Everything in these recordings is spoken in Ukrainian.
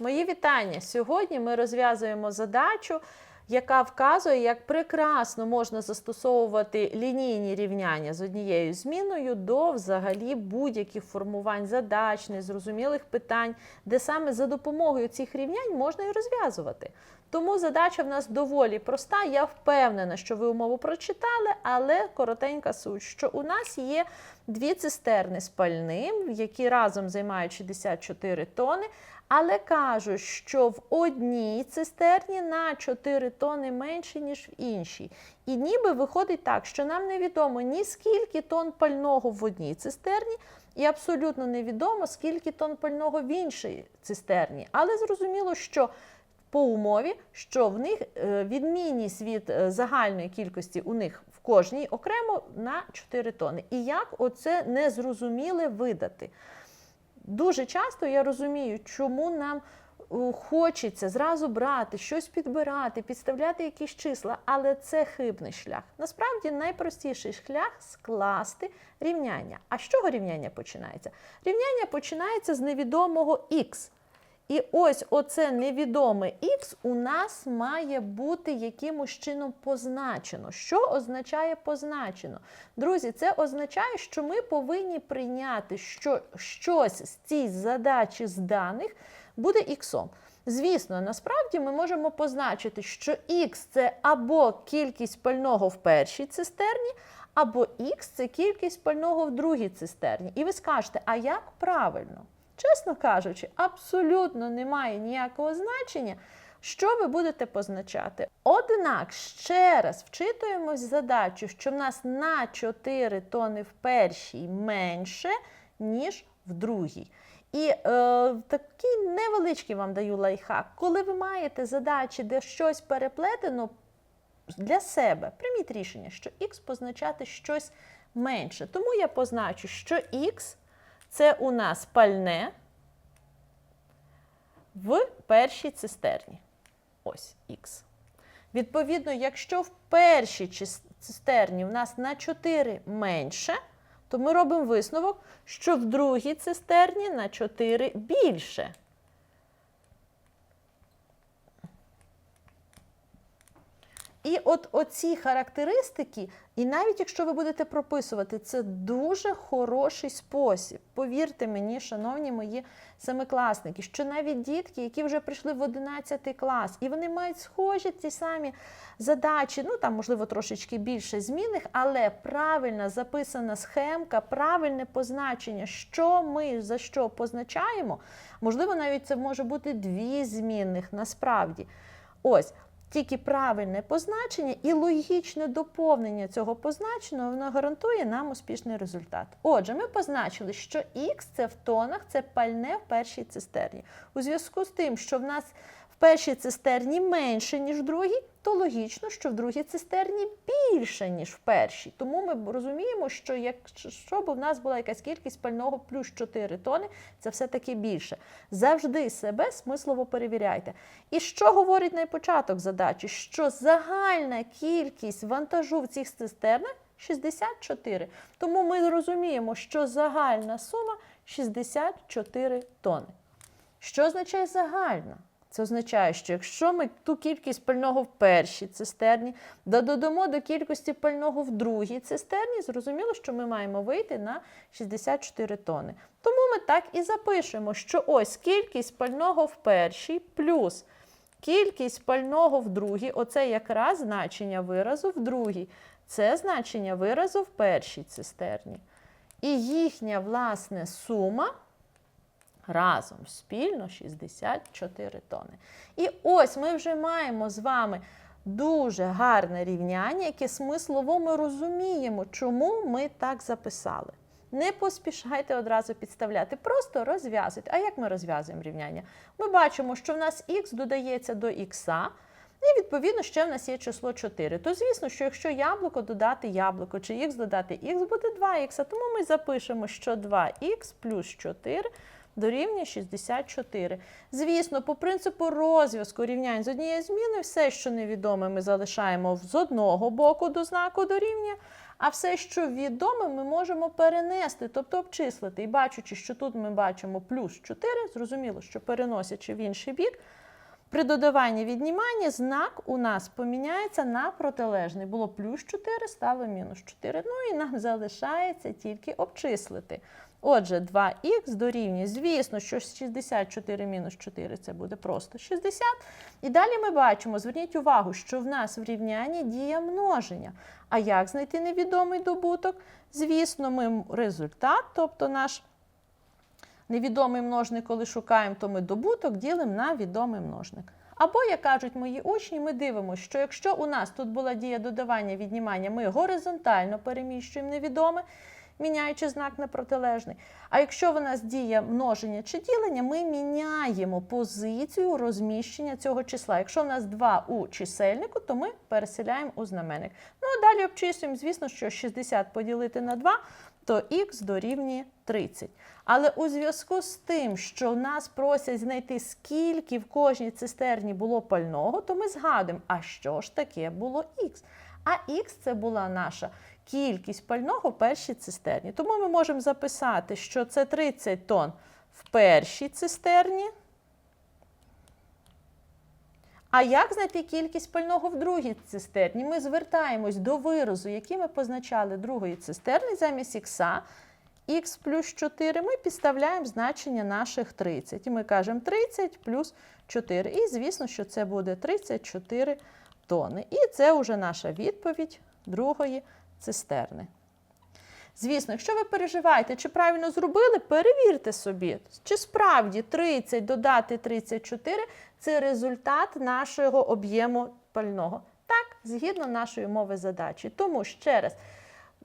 Мої вітання! Сьогодні ми розв'язуємо задачу, яка вказує, як прекрасно можна застосовувати лінійні рівняння з однією зміною до взагалі будь-яких формувань задач, незрозумілих питань, де саме за допомогою цих рівнянь можна і розв'язувати. Тому задача в нас доволі проста. Я впевнена, що ви умову прочитали, але коротенька суть, що у нас є дві цистерни з пальним, які разом займають 64 тони. Але кажуть, що в одній цистерні на 4 тони менше, ніж в іншій. І ніби виходить так, що нам невідомо ні скільки тонн пального в одній цистерні, і абсолютно невідомо, скільки тонн пального в іншій цистерні. Але зрозуміло, що по умові, що в них е, відмінність від е, загальної кількості у них кожній окремо на 4 тони. І як оце незрозуміле видати? Дуже часто я розумію, чому нам е, хочеться зразу брати, щось підбирати, підставляти якісь числа, але це хибний шлях. Насправді найпростіший шлях скласти рівняння. А з чого рівняння починається? Рівняння починається з невідомого х. І ось оце невідоме х у нас має бути якимось чином позначено. Що означає позначено? Друзі, це означає, що ми повинні прийняти, що щось з цій задачі з даних буде іксом. Звісно, насправді ми можемо позначити, що х це або кількість пального в першій цистерні, або х це кількість пального в другій цистерні. І ви скажете, а як правильно? Чесно кажучи, абсолютно немає ніякого значення, що ви будете позначати. Однак ще раз вчитуємось задачу, що в нас на 4 тони в першій менше, ніж в другій. І е, такий невеличкий вам даю лайфхак. Коли ви маєте задачі, де щось переплетено для себе, прийміть рішення, що х позначати щось менше. Тому я позначу, що х це у нас пальне в першій цистерні. Ось х. Відповідно, якщо в першій цистерні в нас на 4 менше, то ми робимо висновок, що в другій цистерні на 4 більше. І от оці характеристики, і навіть якщо ви будете прописувати, це дуже хороший спосіб. Повірте мені, шановні мої семикласники, що навіть дітки, які вже прийшли в 11 клас, і вони мають схожі ті самі задачі, ну там, можливо, трошечки більше змінних, але правильна записана схемка, правильне позначення, що ми за що позначаємо, можливо, навіть це може бути дві змінних насправді. Ось. Тільки правильне позначення і логічне доповнення цього позначеного воно гарантує нам успішний результат. Отже, ми позначили, що Х це в тонах, це пальне в першій цистерні. У зв'язку з тим, що в нас першій цистерні менше, ніж в другій, то логічно, що в другій цистерні більше, ніж в першій. Тому ми розуміємо, що якщо б у нас була якась кількість пального плюс 4 тони, це все-таки більше. Завжди себе смислово перевіряйте. І що говорить найпочаток задачі? Що загальна кількість вантажу в цих цистернах 64. Тому ми розуміємо, що загальна сума 64 тони. Що означає загальна? Це означає, що якщо ми ту кількість пального в першій цистерні додамо до кількості пального в другій цистерні, зрозуміло, що ми маємо вийти на 64 тони. Тому ми так і запишемо, що ось кількість пального в першій плюс кількість пального в другій, оце якраз значення виразу в другій. Це значення виразу в першій цистерні. І їхня власне сума разом спільно 64 тони. І ось ми вже маємо з вами дуже гарне рівняння, яке смислово ми розуміємо, чому ми так записали. Не поспішайте одразу підставляти, просто розв'язуйте. А як ми розв'язуємо рівняння? Ми бачимо, що в нас х додається до х, і відповідно ще в нас є число 4. То звісно, що якщо яблуко додати яблуко, чи х додати х, буде 2х. Тому ми запишемо, що 2х плюс 4 дорівнює 64. Звісно, по принципу розв'язку рівнянь з однією зміною, все, що невідоме, ми залишаємо з одного боку до знаку дорівнює, а все, що відоме, ми можемо перенести, тобто обчислити. І бачучи, що тут ми бачимо плюс 4, зрозуміло, що переносячи в інший бік, при додаванні віднімання знак у нас поміняється на протилежний. Було плюс 4, стало мінус 4. Ну і нам залишається тільки обчислити. Отже, 2х дорівнює, звісно, що 64 мінус 4 це буде просто 60. І далі ми бачимо, зверніть увагу, що в нас в рівнянні діє множення. А як знайти невідомий добуток? Звісно, ми результат, тобто наш невідомий множник, коли шукаємо, то ми добуток ділимо на відомий множник. Або, як кажуть мої учні, ми дивимося, що якщо у нас тут була дія додавання віднімання, ми горизонтально переміщуємо невідоме, міняючи знак на протилежний. А якщо в нас діє множення чи ділення, ми міняємо позицію розміщення цього числа. Якщо в нас 2 у чисельнику, то ми переселяємо у знаменник. Ну а далі обчислюємо, звісно, що 60 поділити на 2, то х дорівнює 30. Але у зв'язку з тим, що нас просять знайти, скільки в кожній цистерні було пального, то ми згадуємо, а що ж таке було х? А х це була наша кількість пального в першій цистерні. Тому ми можемо записати, що це 30 тонн в першій цистерні. А як знайти кількість пального в другій цистерні? Ми звертаємось до виразу, який ми позначали другої цистерни замість х, х плюс 4, ми підставляємо значення наших 30. І ми кажемо 30 плюс 4. І звісно, що це буде 34 тони. І це вже наша відповідь другої цистерни. Звісно, якщо ви переживаєте, чи правильно зробили, перевірте собі, чи справді 30 додати 34 це результат нашого об'єму пального. Так, згідно нашої мови задачі. Тому ще раз.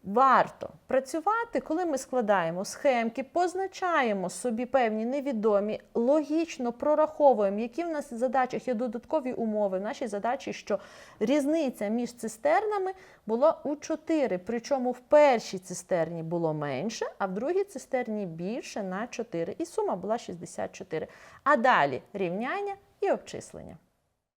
Варто працювати, коли ми складаємо схемки, позначаємо собі певні невідомі, логічно прораховуємо, які в нас задачах є додаткові умови. В нашій задачі, що різниця між цистернами була у 4, причому в першій цистерні було менше, а в другій цистерні більше на 4. І сума була 64. А далі рівняння і обчислення.